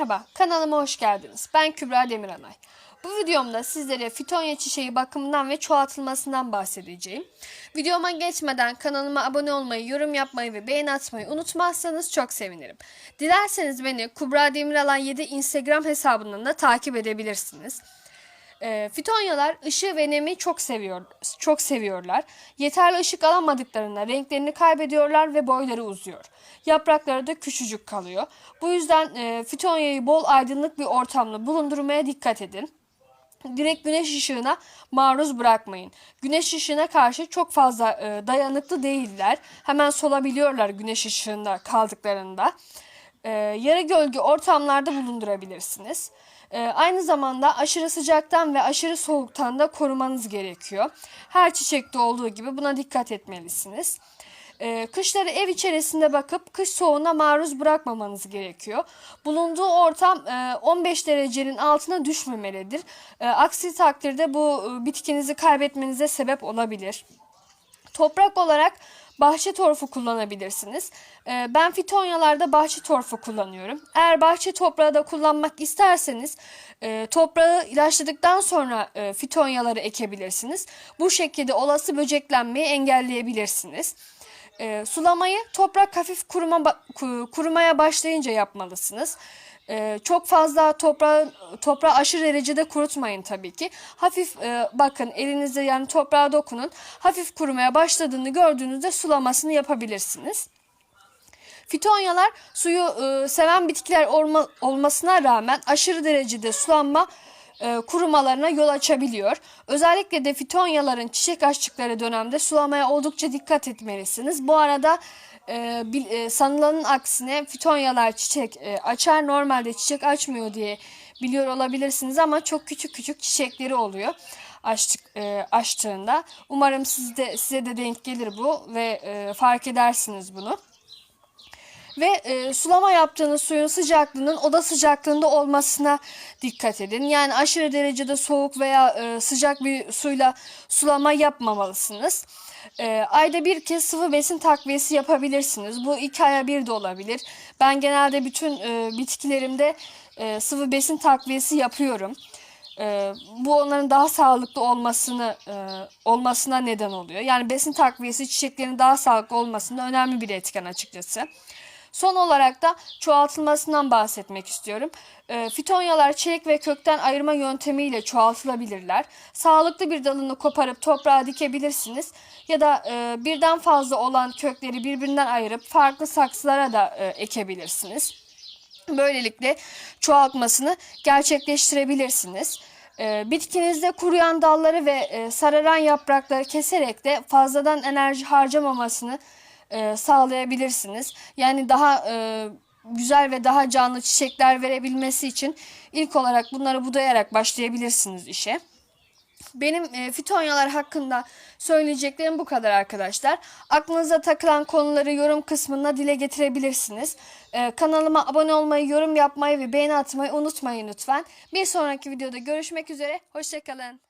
Merhaba, kanalıma hoş geldiniz. Ben Kübra Demiranay. Bu videomda sizlere fitonya çiçeği bakımından ve çoğaltılmasından bahsedeceğim. Videoma geçmeden kanalıma abone olmayı, yorum yapmayı ve beğeni atmayı unutmazsanız çok sevinirim. Dilerseniz beni Kubra Demiralan 7 Instagram hesabından da takip edebilirsiniz. E, fitonyalar ışığı ve nemi çok seviyor, çok seviyorlar. Yeterli ışık alamadıklarında renklerini kaybediyorlar ve boyları uzuyor. Yaprakları da küçücük kalıyor. Bu yüzden e, fitonyayı bol aydınlık bir ortamda bulundurmaya dikkat edin. Direkt güneş ışığına maruz bırakmayın. Güneş ışığına karşı çok fazla e, dayanıklı değiller. Hemen solabiliyorlar güneş ışığında kaldıklarında. E, yarı gölge ortamlarda bulundurabilirsiniz. E, aynı zamanda aşırı sıcaktan ve aşırı soğuktan da korumanız gerekiyor. Her çiçekte olduğu gibi buna dikkat etmelisiniz. E, kışları ev içerisinde bakıp kış soğuğuna maruz bırakmamanız gerekiyor. Bulunduğu ortam e, 15 derecenin altına düşmemelidir. E, aksi takdirde bu e, bitkinizi kaybetmenize sebep olabilir. Toprak olarak bahçe torfu kullanabilirsiniz. Ee, Ben fitonyalarda bahçe torfu kullanıyorum. Eğer bahçe toprağı da kullanmak isterseniz e, toprağı ilaçladıktan sonra e, fitonyaları ekebilirsiniz. Bu şekilde olası böceklenmeyi engelleyebilirsiniz. E, Sulamayı toprak hafif kuruma, kurumaya başlayınca yapmalısınız. Ee, çok fazla toprağı toprağı aşırı derecede kurutmayın tabii ki. Hafif e, bakın elinizde yani toprağa dokunun. Hafif kurumaya başladığını gördüğünüzde sulamasını yapabilirsiniz. Fitonyalar suyu e, seven bitkiler olma, olmasına rağmen aşırı derecede sulanma e, kurumalarına yol açabiliyor. Özellikle de fitonyaların çiçek açtıkları dönemde sulamaya oldukça dikkat etmelisiniz. Bu arada e, bil- e, sanılanın aksine fitonyalar çiçek e, açar normalde çiçek açmıyor diye biliyor olabilirsiniz ama çok küçük küçük çiçekleri oluyor açtık e, açtığında. Umarım sizde size de denk gelir bu ve e, fark edersiniz bunu. Ve e, sulama yaptığınız suyun sıcaklığının oda sıcaklığında olmasına dikkat edin. Yani aşırı derecede soğuk veya e, sıcak bir suyla sulama yapmamalısınız. E, ayda bir kez sıvı besin takviyesi yapabilirsiniz. Bu iki aya bir de olabilir. Ben genelde bütün e, bitkilerimde e, sıvı besin takviyesi yapıyorum. E, bu onların daha sağlıklı olmasını e, olmasına neden oluyor. Yani besin takviyesi çiçeklerin daha sağlıklı olmasında önemli bir etken açıkçası. Son olarak da çoğaltılmasından bahsetmek istiyorum. E, fitonyalar çelik ve kökten ayırma yöntemiyle çoğaltılabilirler. Sağlıklı bir dalını koparıp toprağa dikebilirsiniz. Ya da e, birden fazla olan kökleri birbirinden ayırıp farklı saksılara da e, ekebilirsiniz. Böylelikle çoğaltmasını gerçekleştirebilirsiniz. Ee, Bitkinizde kuruyan dalları ve e, sararan yaprakları keserek de fazladan enerji harcamamasını e, sağlayabilirsiniz. Yani daha e, güzel ve daha canlı çiçekler verebilmesi için ilk olarak bunları budayarak başlayabilirsiniz işe. Benim e, fitonyalar hakkında söyleyeceklerim bu kadar arkadaşlar. Aklınıza takılan konuları yorum kısmına dile getirebilirsiniz. E, kanalıma abone olmayı, yorum yapmayı ve beğeni atmayı unutmayın lütfen. Bir sonraki videoda görüşmek üzere. Hoşçakalın.